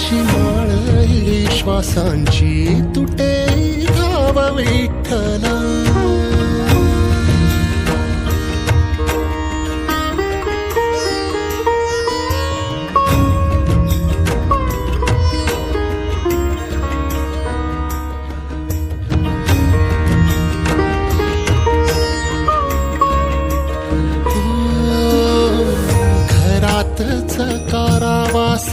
अशी माळ श्वासांची तुटे धाव विठ्ठला घरातच कारावास